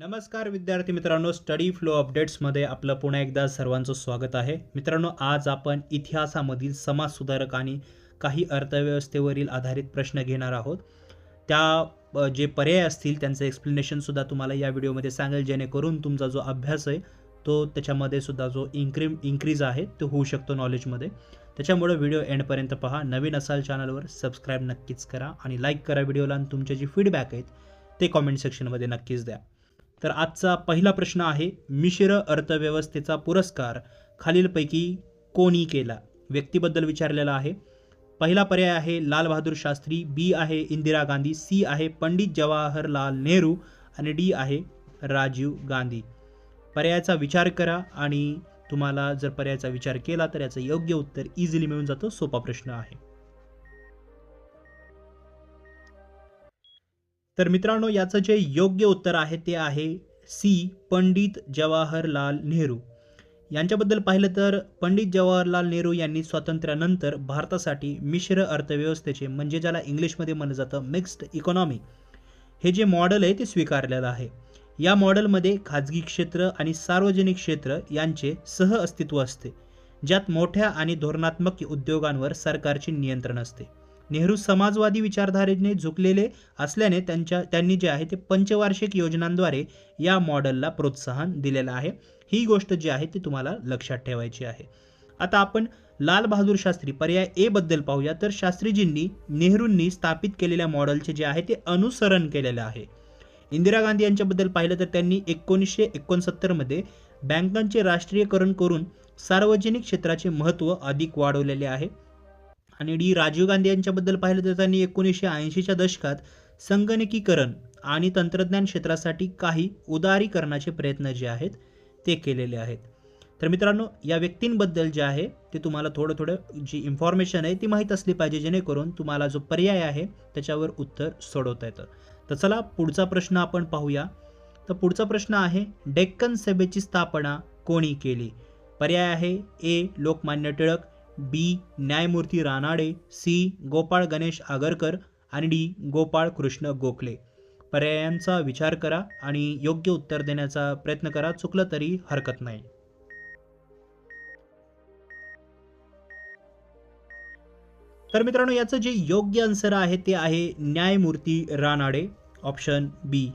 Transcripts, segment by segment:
नमस्कार विद्यार्थी मित्रांनो स्टडी फ्लो अपडेट्समध्ये आपलं पुन्हा एकदा सर्वांचं स्वागत आहे. मित्रांनो आज आपण इतिहासामधील समाज सुधारक आणि काही अर्थव्यवस्थेवरील आधारित प्रश्न घेणार आहोत. त्या जे पर्याय असतील त्यांचं एक्सप्लेनेशनसुद्धा तुम्हाला या व्हिडिओमध्ये सांगेल जेणेकरून तुमचा जो अभ्यास आहे तो त्याच्यामध्ये सुद्धा जो इन्क्री इन्क्रीज आहे तो होऊ शकतो नॉलेजमध्ये त्याच्यामुळे व्हिडिओ एंडपर्यंत पहा. नवीन असाल चॅनलवर सबस्क्राईब नक्कीच करा आणि लाईक करा व्हिडिओला आणि तुमचे जे फीडबॅक आहेत ते कॉमेंट सेक्शनमध्ये नक्कीच द्या. तर आजचा पहिला प्रश्न आहे मिश्र अर्थव्यवस्थेचा पुरस्कार खालीलपैकी कोणी केला? व्यक्तीबद्दल विचारलेला आहे. पहिला पर्याय आहे लालबहादूर शास्त्री बी आहे इंदिरा गांधी सी आहे पंडित जवाहरलाल नेहरू आणि डी आहे राजीव गांधी. पर्यायाचा विचार करा आणि तुम्हाला जर पर्यायाचा विचार केला तर याचं योग्य उत्तर इझिली मिळून जातं सोपा प्रश्न आहे. तर मित्रांनो याचं जे योग्य उत्तर आहे ते आहे सी पंडित जवाहरलाल नेहरू. यांच्याबद्दल पाहिलं तर पंडित जवाहरलाल नेहरू यांनी स्वातंत्र्यानंतर भारतासाठी मिश्र अर्थव्यवस्थेचे म्हणजे ज्याला इंग्लिशमध्ये म्हणलं जातं मिक्स्ड इकॉनॉमी हे जे मॉडेल आहे ते स्वीकारलेलं आहे. या मॉडेलमध्ये खाजगी क्षेत्र आणि सार्वजनिक क्षेत्र यांचे सह अस्तित्व असते ज्यात मोठ्या आणि धोरणात्मक उद्योगांवर सरकारचे नियंत्रण असते. नेहरू समाजवादी विचारधारेने झुकलेले असल्याने त्यांच्या त्यांनी जे आहे ते पंचवार्षिक योजनांद्वारे या मॉडेलला प्रोत्साहन दिलेलं आहे. ही गोष्ट जी आहे ती तुम्हाला लक्षात ठेवायची आहे. आता आपण लाल बहादूर शास्त्री पर्याय ए बद्दल पाहूया. तर शास्त्रीजींनी नेहरूंनी स्थापित केलेल्या मॉडेलचे जे आहे ते अनुसरण केलेलं आहे. इंदिरा गांधी यांच्याबद्दल पाहिलं तर त्यांनी एकोणीसशे एकोणसत्तरमध्ये बँकांचे राष्ट्रीयकरण करून सार्वजनिक क्षेत्राचे महत्त्व अधिक वाढवलेले आहे. आणि डी राजीव गांधी यांच्याबद्दल पाहिलं तर त्यांनी एकोणीसशे ऐंशीच्या दशकात संगणकीकरण आणि तंत्रज्ञान क्षेत्रासाठी काही उदारीकरणाचे प्रयत्न जे आहेत ते केलेले आहेत. तर मित्रांनो या व्यक्तींबद्दल जे आहे ते तुम्हाला थोडं थोडं जी इन्फॉर्मेशन आहे ती माहीत असली पाहिजे जेणेकरून तुम्हाला जो पर्याय आहे त्याच्यावर उत्तर सोडवता येतं. तर चला पुढचा प्रश्न आपण पाहूया. तर पुढचा प्रश्न आहे डेक्कन सभेची स्थापना कोणी केली? पर्याय आहे ए लोकमान्य टिळक बी. न्यायमूर्ती रानाडे सी. गोपाळ गणेश आगरकर आणि डी. गोपाळ कृष्ण गोखले. पर्यायांचा विचार करा आणि योग्य उत्तर देण्याचा प्रयत्न करा. चुकलं तरी हरकत नाही. तर मित्रांनो याचं जे योग्य आन्सर आहे ते आहे न्यायमूर्ती रानाडे ऑप्शन बी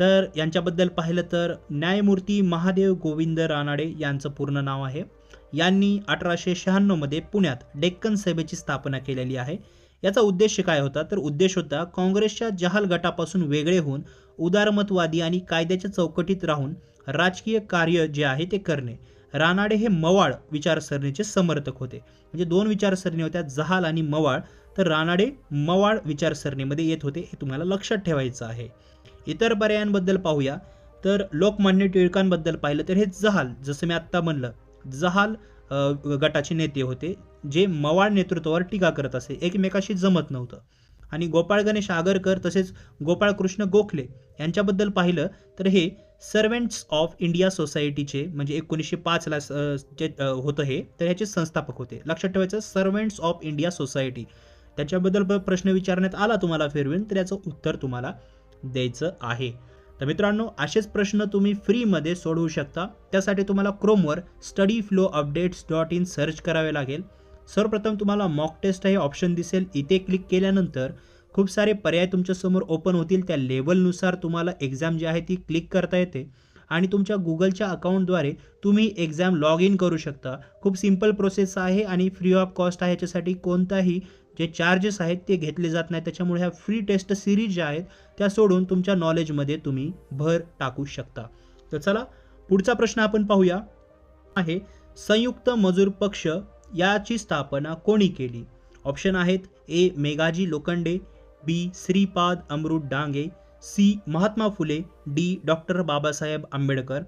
तर यांच्याबद्दल पाहिलं तर न्यायमूर्ती महादेव गोविंद रानाडे यांचं पूर्ण नाव आहे. यांनी अठराशे शहाण्णवमध्ये पुण्यात डेक्कन सभेची स्थापना केलेली आहे. याचा उद्देश काय होता? तर उद्देश होता काँग्रेसच्या जहाल गटापासून वेगळे होऊन उदारमतवादी आणि कायद्याच्या चौकटीत राहून राजकीय कार्य जे आहे ते करणे. रानाडे हे मवाळ विचारसरणीचे समर्थक होते. म्हणजे दोन विचारसरणी होत्या जहाल आणि मवाळ. तर रानाडे मवाळ विचारसरणीमध्ये येत होते हे तुम्हाला लक्षात ठेवायचं आहे. इतर पर्यायांबद्दल पाहूया. तर लोकमान्य टिळकांबद्दल पाहिलं तर हे जहाल जसं मी आत्ता म्हणलं जहाल गटाचे नेते होते जे मवाळ नेतृत्वावर टीका करत असे. एकमेकाशी जमत नव्हतं. आणि गोपाळ गणेश आगरकर तसेच गोपाळकृष्ण गोखले यांच्याबद्दल पाहिलं तर हे सर्वंट्स ऑफ इंडिया सोसायटीचे म्हणजे एकोणीसशे पाचला जे होतं हे तर ह्याचे संस्थापक होते. लक्षात ठेवायचं सर्वंट्स ऑफ इंडिया सोसायटी. त्याच्याबद्दल प्रश्न विचारण्यात आला तुम्हाला फिरवीन? तर याचं उत्तर तुम्हाला द्यायचं आहे. तर मित्रांनो असेच प्रश्न तुम्ही फ्रीमध्ये सोडवू शकता. त्यासाठी तुम्हाला क्रोमवर study flow updates dot in search करावे लागेल. सर्वप्रथम तुम्हाला मॉक टेस्ट हे ऑप्शन दिसेल. इथे क्लिक केल्यानंतर खूप सारे पर्याय तुमच्यासमोर ओपन होतील. त्या लेवलनुसार तुम्हाला एक्झाम जी आहे ती क्लिक करता येते. आणि तुमच्या गुगलच्या अकाउंटद्वारे तुम्ही एक्झाम लॉग इन करू शकता. खूप सिंपल प्रोसेस आहे आणि फ्री ऑफ कॉस्ट आहे. याच्यासाठी कोणताही जे चार्जेस आहेत ते घेतले जात नाही त्याच्यामुळे ह्या फ्री टेस्ट सिरीज ज्या आहेत त्या सोडून तुमच्या नॉलेजमध्ये तुम्ही भर टाकू शकता. तर चला पुढचा प्रश्न आपण पाहूया. आहे संयुक्त मजूर पक्ष याची स्थापना कोणी केली? ऑप्शन आहेत A Meghaji Lokhande B Shripad Amrit Dange C Mahatma Phule D doctor Babasaheb Ambedkar.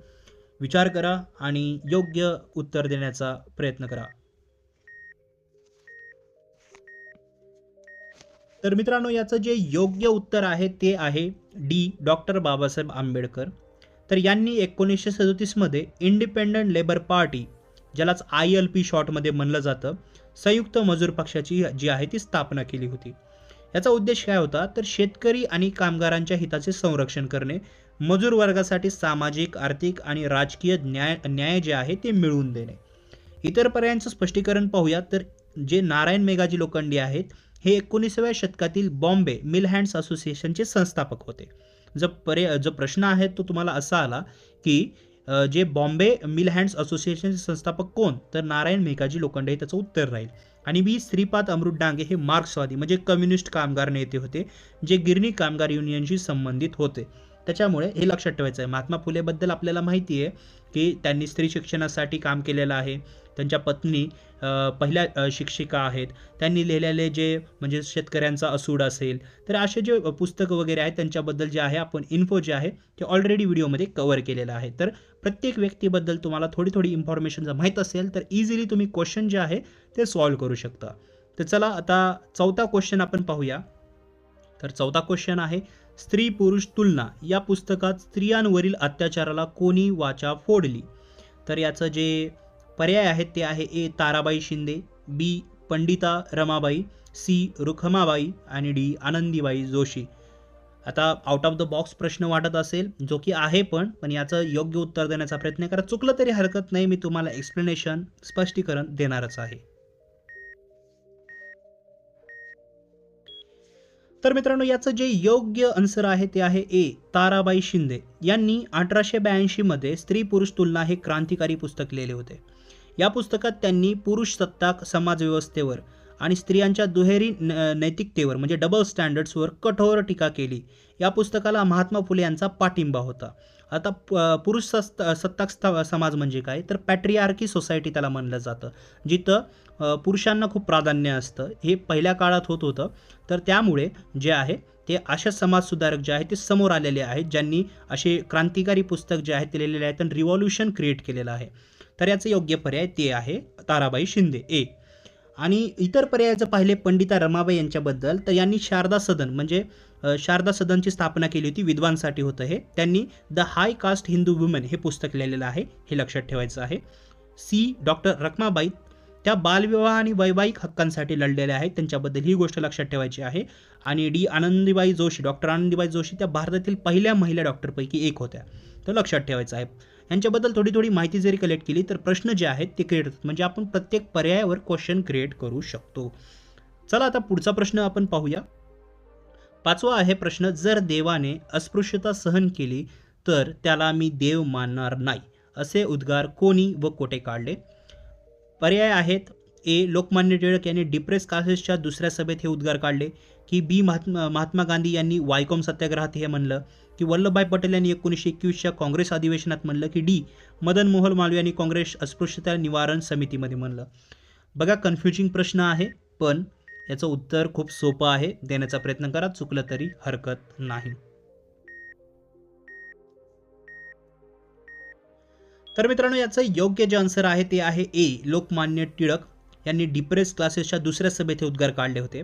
विचार करा आणि योग्य उत्तर देण्याचा प्रयत्न करा. तर मित्रांनो याचं जे योग्य उत्तर आहे ते आहे डी. डॉक्टर बाबासाहेब आंबेडकर. तर यांनी एकोणीसशे सदोतीसमध्ये इंडिपेंडंट लेबर पार्टी ज्यालाच आय एल पी शॉर्टमध्ये म्हणलं जातं संयुक्त मजूर पक्षाची जी आहे ती स्थापना केली होती. याचा उद्देश काय होता? तर शेतकरी आणि कामगारांच्या हिताचे संरक्षण करणे मजूर वर्गासाठी सामाजिक आर्थिक आणि राजकीय न्याय न्याय जे आहे ते मिळवून देणे. इतर पर्यायांचं स्पष्टीकरण पाहूया. तर जे नारायण मेघाजी लोखंडी आहेत हे एकोणीसाव्या शतकातील बॉम्बे मिल हँड्स असोसिएशनचे संस्थापक होते. जो परे जो प्रश्न आहे तो तुम्हाला असा आला की जे बॉम्बे मिल हँड्स असोसिएशनचे संस्थापक कोण? तर नारायण मेघाजी लोखंडे हे त्याचं उत्तर राहील. आणि बी श्रीपाद अमृत डांगे हे मार्क्सवादी म्हणजे कम्युनिस्ट कामगार नेते होते जे गिरणी कामगार युनियनशी संबंधित होते. त्याच्यामुळे हे लक्षात ठेवायचं आहे. महात्मा फुलेबद्दल आपल्याला माहिती आहे. की त्यांनी स्त्री शिक्षणासाठी काम केलेलं आहे. त्यांच्या पत्नी पहिल्या शिक्षिका आहेत. त्यांनी लिहिलेले जे म्हणजे शेतकऱ्यांचा असूड असेल तर असे जे पुस्तकं वगैरे आहेत त्यांच्याबद्दल जे आहे आपण इन्फो जे आहे ते ऑलरेडी व्हिडिओमध्ये कवर केलेलं आहे. तर प्रत्येक व्यक्तीबद्दल तुम्हाला थोडी थोडी इन्फॉर्मेशन जर माहीत असेल तर इझिली तुम्ही क्वेश्चन जे आहे ते सॉल्व्ह करू शकता. तर चला आता चौथा क्वेश्चन आपण पाहूया. तर चौथा क्वेश्चन आहे स्त्री पुरुष तुलना या पुस्तकात स्त्रियांवरील अत्याचाराला कोणी वाचा फोडली? तर याचं जे पर्याय आहेत ते आहे A. Tarabai Shinde B. Pandita Ramabai C. Rukhmabai आणि डी. आनंदीबाई जोशी. आता आउट ऑफ द बॉक्स प्रश्न वाटत असेल जो की आहे पण पण याचं योग्य उत्तर देण्याचा प्रयत्न करा. चुकलं तरी हरकत नाही मी तुम्हाला एक्सप्लेनेशन स्पष्टीकरण देणारच आहे. तर मित्रांनो याचं जे योग्य आन्सर आहे ते आहे ए ताराबाई शिंदे. यांनी अठराशे ब्याऐंशीमध्ये स्त्री पुरुष तुलना हे क्रांतिकारी पुस्तक लिहिले होते. या पुस्तकात त्यांनी पुरुष सत्ताक समाजव्यवस्थेवर आणि स्त्रियांच्या दुहेरी न- नैतिकतेवर म्हणजे डबल स्टँडर्ड्सवर कठोर टीका केली. या पुस्तकाला महात्मा फुले यांचा पाठिंबा होता. आता प- पुरुष सस्त सत्ताक स्था समाज म्हणजे काय? तर पॅट्रियार्की सोसायटी त्याला म्हणलं जातं जिथं पुरुषांना खूप प्राधान्य असतं. हे पहिल्या काळात होत होतं. तर त्यामुळे जे आहे ते अशा समाजसुधारक जे आहेत ते समोर आलेले आहेत ज्यांनी असे क्रांतिकारी पुस्तक जे आहे ते लिहिलेले आहेत आणि रिव्हॉल्युशन क्रिएट केलेलं आहे. तर याचं योग्य पर्याय ते आहे ताराबाई शिंदे. ए. आणि इतर पर्यायाचं पाहिले पंडिता रमाबाई यांच्याबद्दल तर यांनी शारदा सदन म्हणजे शारदा सदनची स्थापना केली होती विद्वांसाठी होतं हे. त्यांनी the high caste Hindu women हे पुस्तक लिहिलेलं आहे हे लक्षात ठेवायचं आहे. सी. डॉक्टर रखमाबाई त्या बालविवाह आणि वैवाहिक हक्कांसाठी लढलेल्या आहेत त्यांच्याबद्दल ही गोष्ट लक्षात ठेवायची आहे. आणि डी. आनंदीबाई जोशी डॉक्टर आनंदीबाई जोशी त्या भारतातील पहिल्या महिला डॉक्टरपैकी एक होत्या तर लक्षात ठेवायचं आहे. यांच्याबद्दल थोडी थोडी माहिती जरी कलेक्ट केली तर प्रश्न जे आहेत ते क्रिएट होतात. म्हणजे आपण प्रत्येक पर्यायावर क्वेश्चन क्रिएट करू शकतो. चला आता पुढचा प्रश्न आपण पाहूया. पाचवा आहे प्रश्न जर देवाने अस्पृश्यता सहन केली तर त्याला मी देव मानणार नाही असे उद्गार कोणी व कोठे काढले? पर्याय आहेत ए लोकमान्य टिळक यांनी डिप्रेस कासेसच्या दुसऱ्या सभेत हे उद्गार काढले की बी महात्मा महात्मा गांधी यांनी वायकॉम सत्याग्रहात हे म्हणलं की वल्लभभाई पटेल यांनी एकोणीसशे एकवीसच्या काँग्रेस अधिवेशनात म्हणलं की डी. मदन मोहन मालवीय यांनी काँग्रेस अस्पृश्यता निवारण समितीमध्ये म्हणलं. बघा कन्फ्युजिंग प्रश्न आहे पण याचं उत्तर खूप सोपं आहे. देण्याचा प्रयत्न करा चुकलं तरी हरकत नाही. तर मित्रांनो याचं योग्य जे आन्सर आहे ते आहे ए लोकमान्य टिळक. यांनी डिप्रेस क्लासेसच्या दुसऱ्या सभेत हे उद्गार काढले होते.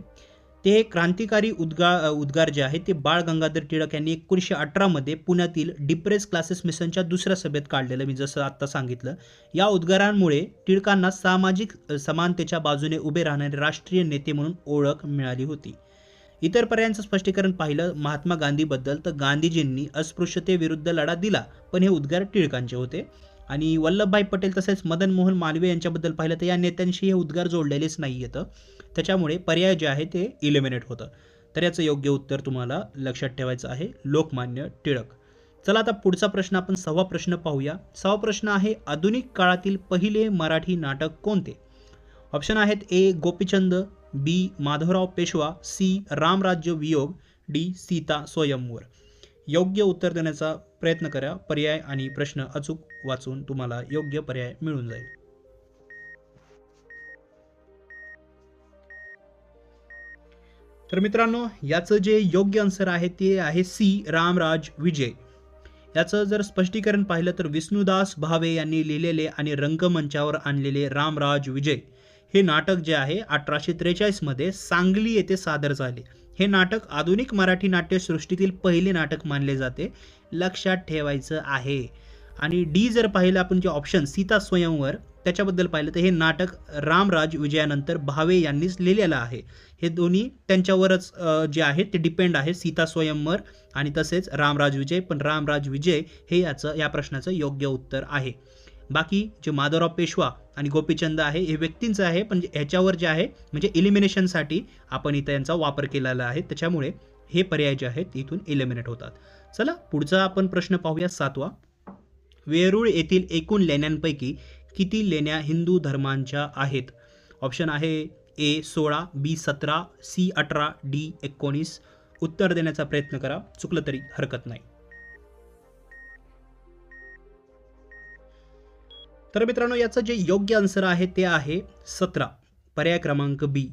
ते क्रांतिकारी उद्गार उद्गार जे आहे ते बाळ गंगाधर टिळक यांनी एकोणीसशे अठरामध्ये पुण्यातील डिप्रेस क्लासेस मिशनच्या दुसऱ्या सभेत काढलेलं. मी जसं आत्ता सांगितलं. या उद्गारांमुळे टिळकांना सामाजिक समानतेच्या बाजूने उभे राहणारे राष्ट्रीय नेते म्हणून ओळख मिळाली होती. इतर पर्यायांचं स्पष्टीकरण पाहिलं महात्मा गांधीबद्दल तर गांधीजींनी अस्पृश्यतेविरुद्ध लढा दिला पण हे उद्गार टिळकांचे होते. आणि वल्लभभाई पटेल तसेच मदन मोहन मालवीय यांच्याबद्दल पाहिलं तर या नेत्यांशी हे उद्गार जोडलेलेच नाही येतं त्याच्यामुळे पर्याय जे आहे ते इलिमिनेट होतं. तर याचं योग्य उत्तर तुम्हाला लक्षात ठेवायचं आहे. लोकमान्य टिळक. चला आता पुढचा प्रश्न आपण सहावा प्रश्न पाहूया. सहावा प्रश्न आहे आधुनिक काळातील पहिले मराठी नाटक कोणते? ऑप्शन आहेत A Gopichand B Madhavrao Peshwa C Ramrajya Viyog D Sita स्वयंवर. योग्य उत्तर देण्याचा प्रयत्न करा. पर्याय आणि प्रश्न अचूक वाचून तुम्हाला योग्य पर्याय मिळून जाईल. तर मित्रांनो याचं जे योग्य आन्सर आहे ते आहे सी. रामराज विजय. याचं जर स्पष्टीकरण पाहिलं तर विष्णुदास भावे यांनी लिहिलेले आणि रंगमंचावर आणलेले रामराज विजय. हे नाटक जे आहे अठराशे त्रेचाळीसमध्ये सांगली येथे सादर झाले. हे नाटक आधुनिक मराठी नाट्यसृष्टीतील पहिले नाटक मानले जाते. लक्षात ठेवायचं आहे. आणि डी जर पाहिलं आपण जे ऑप्शन सीता स्वयंवर त्याच्याबद्दल पाहिलं तर हे नाटक रामराज विजयानंतर भावे यांनीच लिहिलेलं आहे. हे दोन्ही त्यांच्यावरच जे आहे ते डिपेंड आहे. सीता स्वयंवर आणि तसेच रामराज विजय पण रामराज विजय हे याचं या प्रश्नाचं योग्य उत्तर आहे. बाकी जे माधवराव पेशवा आणि गोपीचंद आहे हे व्यक्तींचं आहे पण ह्याच्यावर जे आहे म्हणजे इलिमिनेशनसाठी आपण इथं यांचा वापर केलेला आहे. त्याच्यामुळे हे पर्याय जे आहेत इथून इलिमिनेट होतात. चला पुढचा आपण प्रश्न पाहूया सातवा. वेरूळ येथील एकूण लेण्यांपैकी किती लेण्या हिंदू धर्मांच्या आहेत? ऑप्शन आहे ए सोळा बी सतरा सी अठरा डी एकोणीस. उत्तर देण्याचा प्रयत्न करा चुकलं तरी हरकत नाही. तर मित्रांनो याचं जे योग्य आन्सर आहे ते आहे सतरा. पर्याय क्रमांक बी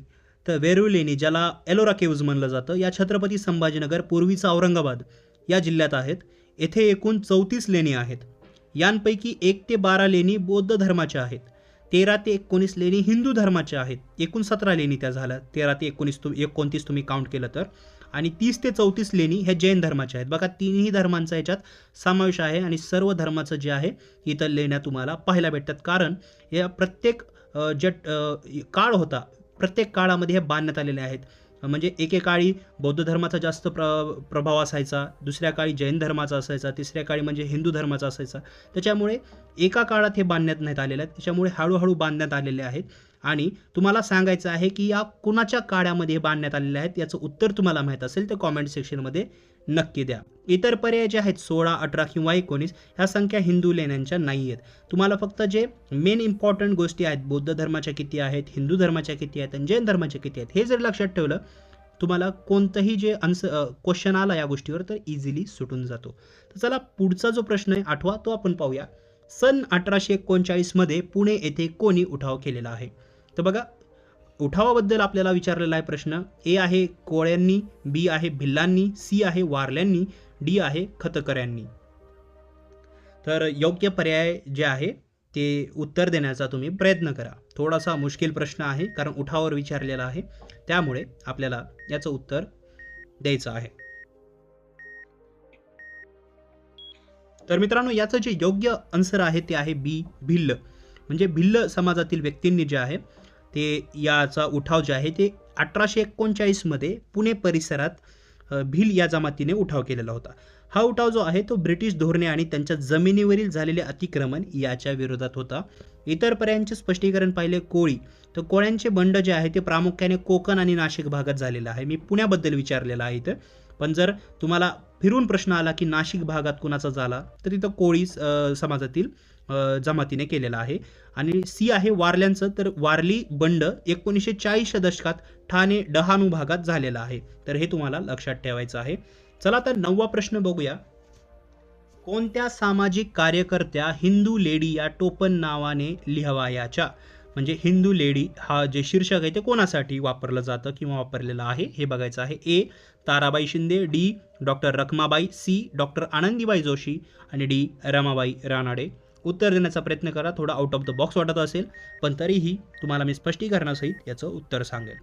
तर वेरूळ लेणी ज्याला एलोरा केव्ज म्हणलं जातं या छत्रपती संभाजीनगर पूर्वीचा औरंगाबाद या जिल्ह्यात आहेत. येथे एकूण चौतीस लेणी आहेत. यांपैकी एक ते बारा लेणी बौद्ध धर्माच्या आहेत. तेरा ते एकोणीस लेणी हिंदू धर्माच्या आहेत. एकूण सतरा लेणी त्या झाल्या. तेरा ते एकोणीस तुम एकोणतीस तुम्ही काउंट केलं तर. आणि तीस ते चौतीस लेणी ह्या जैन धर्माच्या आहेत. बघा तिन्ही धर्मांचा याच्यात समावेश आहे आणि सर्व धर्माचं जे आहे इथं लेण्या तुम्हाला पाहायला भेटतात. कारण या प्रत्येक जे काळ होता प्रत्येक काळामध्ये हे बांधण्यात आलेले आहेत. म्हणजे एकेकाळी बौद्ध धर्माचा जास्त प्र प्रभाव असायचा दुसऱ्या काळी जैन धर्माचा असायचा तिसऱ्या काळी म्हणजे हिंदू धर्माचा असायचा. त्याच्यामुळे एका काळात हे बांधण्यात नाहीत आलेले आहेत. त्याच्यामुळे हळूहळू बांधण्यात आलेले आहेत. आणि तुम्हाला सांगायचं आहे की या कुणाच्या काळामध्ये हे बांधण्यात आलेले आहेत याचं उत्तर तुम्हाला माहीत असेल तर कॉमेंट सेक्शनमध्ये नक्की द्या. इतर पर्याय जे आहेत सोळा अठरा किंवा एकोणीस ह्या संख्या हिंदू लेण्यांच्या नाही आहेत. तुम्हाला फक्त जे मेन इम्पॉर्टंट गोष्टी आहेत बौद्ध धर्माच्या किती आहेत हिंदू धर्माच्या किती आहेत आणि जैन धर्माच्या किती आहेत हे जर लक्षात ठेवलं तुम्हाला कोणतंही जे अन्स क्वेश्चन आला या गोष्टीवर तर इझिली सुटून जातो. तर चला पुढचा जो प्रश्न आहे आठवा तो आपण पाहूया. सन अठराशे एकोणचाळीसमध्ये पुणे येथे कोणी उठाव केलेला आहे? तर बघा उठावाबद्दल आपल्याला विचारलेला आहे प्रश्न. ए आहे कोळ्यांनी बी आहे भिल्लांनी सी आहे वारल्यांनी डी आहे खतकऱ्यांनी तर योग्य पर्याय जे आहे ते उत्तर देण्याचा तुम्ही प्रयत्न करा. थोडासा मुश्किल प्रश्न आहे कारण उठावावर विचारलेला आहे. त्यामुळे आपल्याला याचं उत्तर द्यायचं आहे. तर मित्रांनो याचं जे योग्य आन्सर आहे ते आहे बी भिल्ल. म्हणजे भिल्ल समाजातील व्यक्तींनी जे आहे ते याचा उठाव जे आहे ते अठराशे एकोणचाळीसमध्ये पुणे परिसरात भिल या जमातीने उठाव केलेला होता. हा उठाव जो आहे तो ब्रिटिश धोरणे आणि त्यांच्या जमिनीवरील झालेले अतिक्रमण याच्या विरोधात होता. इतर पर्यायांचे स्पष्टीकरण पाहिले कोळी. तर कोळ्यांचे बंड जे आहे ते प्रामुख्याने कोकण आणि नाशिक भागात झालेलं आहे. मी पुण्याबद्दल विचारलेलं आहे इथं. पण जर तुम्हाला फिरून प्रश्न आला की नाशिक भागात कुणाचा झाला तर तिथं कोळी समाजातील जमातीने केलेला आहे. आणि सी आहे वारल्यांचं तर वारली बंड एकोणीसशे चाळीसच्या दशकात ठाणे डहाणू भागात झालेला आहे. तर हे तुम्हाला लक्षात ठेवायचं आहे. चला तर नववा प्रश्न बघूया. कोणत्या सामाजिक कार्यकर्त्या हिंदू लेडी या टोपण नावाने लिहावायाच्या? म्हणजे हिंदू लेडी हा जे शीर्षक आहे ते कोणासाठी वापरलं जातं किंवा वापरलेलं आहे? हे बघायचं आहे. A Tarabai Shinde D doctor Rakhmabai C doctor Anandibai Joshi आणि डी रमाबाई रानाडे. उत्तर देण्याचा प्रयत्न करा. थोडा आउट ऑफ द बॉक्स वाटत असेल पण तरीही तुम्हाला मी स्पष्टीकरणासहित याचं उत्तर सांगेल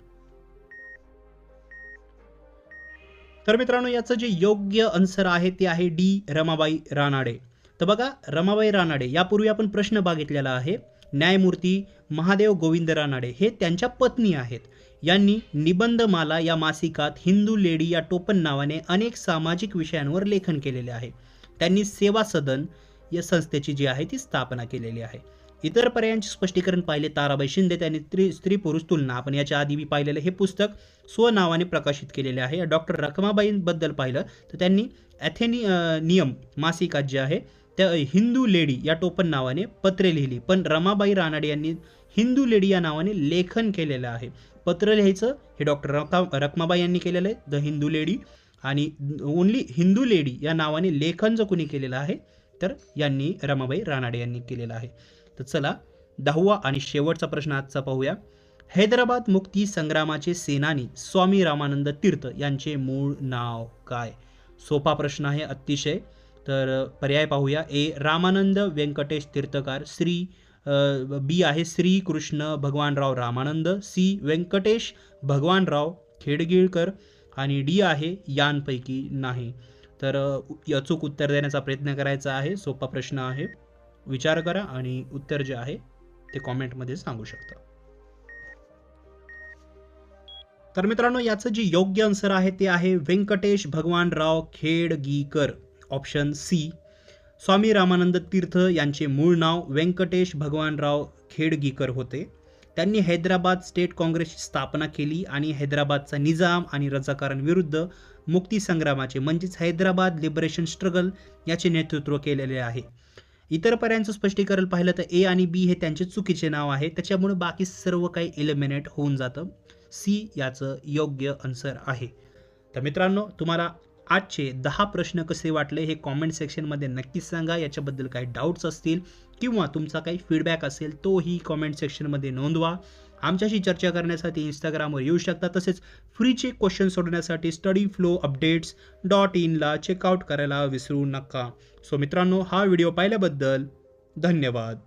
तर मित्रांनो याचं जे योग्य आन्सर आहे ते आहे डी. रमाबाई रानाडे. तर बघा रमाबाई रानाडे यापूर्वी आपण प्रश्न बघितलेला आहे. न्यायमूर्ती महादेव गोविंद रानाडे हे त्यांच्या पत्नी आहेत. यांनी निबंधमाला या मासिकात हिंदू लेडी या टोपण नावाने अनेक सामाजिक विषयांवर लेखन केलेले आहे. त्यांनी सेवा सदन या संस्थेची जी आहे ती स्थापना केलेली आहे. इतर पर्यायांचे स्पष्टीकरण पाहिले ताराबाई शिंदे त्यांनी स्त्री स्त्री पुरुष तुलना. आपण याच्या आधी मी पाहिलेलं हे पुस्तक स्वनावाने प्रकाशित केलेले आहे. डॉक्टर रखमाबाईंबद्दल पाहिलं तर त्यांनी ॲथेनी नियम मासिकात जे आहे त्या हिंदू लेडी या टोपण नावाने पत्रे लिहिली. पण रमाबाई रानाडे यांनी हिंदू लेडी या नावाने लेखन केलेलं आहे. पत्र लिहायचं हे डॉक्टर रका रखमाबाई यांनी केलेलं आहे. द हिंदू लेडी आणि ओनली हिंदू लेडी या नावाने लेखन जर कुणी केलेलं आहे तर यांनी रमाबाई रानाडे यांनी केलेला आहे. तर चला दहावा आणि शेवटचा प्रश्न आजचा पाहूया. हैदराबाद मुक्ती संग्रामाचे सेनानी स्वामी रामानंद तीर्थ यांचे मूळ नाव काय? सोपा प्रश्न आहे अतिशय. तर पर्याय पाहूया. ए रामानंद व्यंकटेश तीर्थकार. श्री बी आहे श्री कृष्ण भगवानराव रामानंद. सी व्यंकटेश भगवानराव खेडगिळकर. आणि डी आहे यांपैकी नाही. तर अचूक उत्तर देण्याचा प्रयत्न करायचा आहे. सोपा प्रश्न आहे. विचार करा आणि उत्तर जे आहे ते कॉमेंटमध्ये सांगू शकता. तर मित्रांनो याचं जे योग्य आन्सर आहे ते आहे व्यंकटेश भगवानराव खेडगीकर. ऑप्शन सी स्वामी रामानंद तीर्थ यांचे मूळ नाव व्यंकटेश भगवानराव खेडगीकर होते. त्यांनी हैदराबाद स्टेट काँग्रेसची स्थापना केली आणि हैदराबादचा निजाम आणि रजाकारांविरुद्ध मुक्तीसंग्रामाचे म्हणजेच हैदराबाद लिबरेशन स्ट्रगल याचे नेतृत्व केलेले आहे. इतर पर्यायांचं स्पष्टीकरण पाहिलं तर ए आणि बी हे त्यांचे चुकीचे नाव आहे. त्याच्यामुळे बाकी सर्व काही एलिमिनेट होऊन जातं. सी याचं योग्य आन्सर आहे. तर मित्रांनो तुम्हाला आजचे दहा प्रश्न कसे वाटले हे कॉमेंट सेक्शनमध्ये नक्कीच सांगा. याच्याबद्दल काही डाऊट्स असतील किंवा तुमचा काही फीडबॅक असेल तोही कॉमेंट सेक्शनमध्ये नोंदवा. आमच्याशी चर्चा करण्यासाठी इंस्टाग्रामवर येऊ शकता. तसेच फ्रीचे क्वेश्चन सोडवण्यासाठी स्टडी फ्लो अपडेट्स डॉट इनला चेकआउट करायला विसरू नका. सो मित्रांनो हा व्हिडिओ पाहिल्याबद्दल धन्यवाद.